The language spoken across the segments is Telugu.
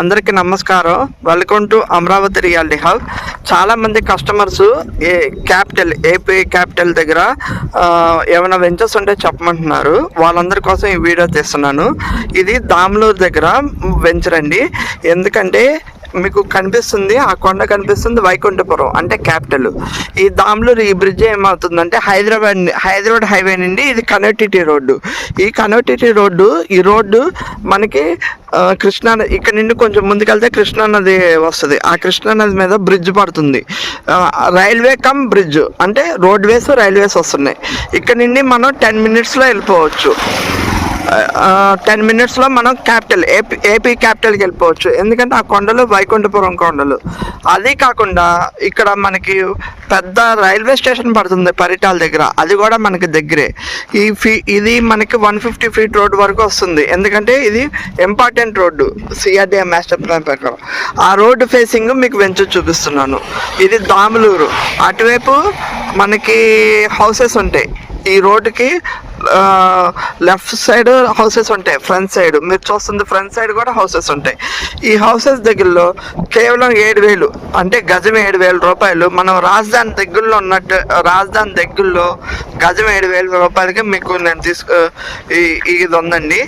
అందరికీ నమస్కారం. Welcome to Amaravati reality hub చాలా మంది కస్టమర్స్ ఏ క్యాపిటల్ ఏపీ క్యాపిటల్ దగ్గర ఏమైనా వెంచర్స్ ఉంటే చెప్పమంటున్నారు. వాళ్ళందరి కోసం ఈ వీడియో తీస్తున్నాను. ఇది దాములూరు దగ్గర వెంచర్ అండి. ఎందుకంటే మీకు కనిపిస్తుంది ఆ కొండ కనిపిస్తుంది వైకుంఠపురం అంటే క్యాపిటల్ ఈ దామ్లూరు ఈ బ్రిడ్జ్ ఏమవుతుందంటే హైదరాబాద్ హైదరాబాద్ హైవే నుండి ఇది కనెక్టివిటీ రోడ్డు. ఈ కనెక్టివిటీ రోడ్డు ఈ రోడ్డు మనకి కృష్ణా ఇక్కడ నుండి కొంచెం ముందుకెళ్తే కృష్ణానది వస్తుంది. ఆ కృష్ణానది మీద బ్రిడ్జ్ పడుతుంది. రైల్వే కమ్ బ్రిడ్జ్ అంటే రోడ్వేస్ రైల్వేస్ వస్తున్నాయి. ఇక్కడ నుండి మనం టెన్ మినిట్స్లో వెళ్ళిపోవచ్చు. టెన్ మినిట్స్లో మనం క్యాపిటల్ ఏపీ ఏపీ క్యాపిటల్కి వెళ్ళిపోవచ్చు. ఎందుకంటే ఆ కొండలు వైకుంఠపురం కొండలు. అది కాకుండా ఇక్కడ మనకి పెద్ద రైల్వే స్టేషన్ పడుతుంది పరిటాల దగ్గర. అది కూడా మనకి దగ్గరే. ఈ ఫీ ఇది మనకి వన్ ఫిఫ్టీ ఫీట్ రోడ్ వరకు వస్తుంది. ఎందుకంటే ఇది important road CRDA master plan ప్రకారం. ఆ రోడ్డు ఫేసింగ్ మీకు వెంచు చూపిస్తున్నాను. ఇది దాములూరు. అటువైపు మనకి హౌసెస్ ఉంటాయి. ఈ రోడ్డుకి లెఫ్ట్ సైడ్ హౌసెస్ ఉంటాయి ఫ్రంట్ సైడ్. మీరు చూస్తుంది ఫ్రంట్ సైడ్ కూడా హౌసెస్ ఉంటాయి. ఈ హౌసెస్ దగ్గరలో కేవలం ఏడు వేలు అంటే గజం ఏడు వేల రూపాయలు. మనం రాజధాని దగ్గరలో ఉన్నట్టు రాజధాని దగ్గరలో గజం ఏడు వేల రూపాయలకి మీకు నేను తీసుకు ఇది ఉందండి.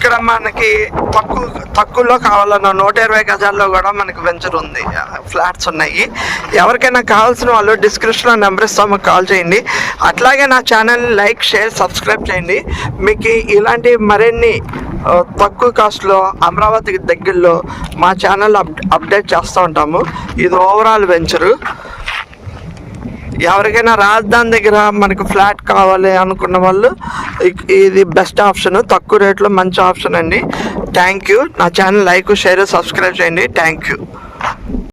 ఇక్కడ మనకి తక్కువ తక్కువలో కావాలన్న నూట ఇరవై గజాల్లో కూడా మనకి వెంచర్ ఉంది. ఫ్లాట్స్ ఉన్నాయి. ఎవరికైనా కావాల్సిన వాళ్ళు డిస్క్రిప్షన్లో నెంబర్ ఇస్తాము కాల్ చేయండి. అట్లాగే నా ఛానల్ లైక్ షేర్ సబ్స్క్రైబ్ చేయండి. మీకు ఇలాంటి మరిన్ని తక్కువ కాస్ట్లో అమరావతికి దగ్గరలో మా ఛానల్ అప్ అప్డేట్ చేస్తూ ఉంటాము. ఇది ఓవరాల్ వెంచరు ఎవరికైనా రాజధాని దగ్గర మనకు ఫ్లాట్ కావాలి అనుకున్న వాళ్ళు ఇది బెస్ట్ ఆప్షన్ తక్కువ రేట్లో మంచి ఆప్షన్ అండి. థ్యాంక్ యూ నా ఛానల్ లైక్ షేర్ సబ్స్క్రైబ్ చేయండి. Thank you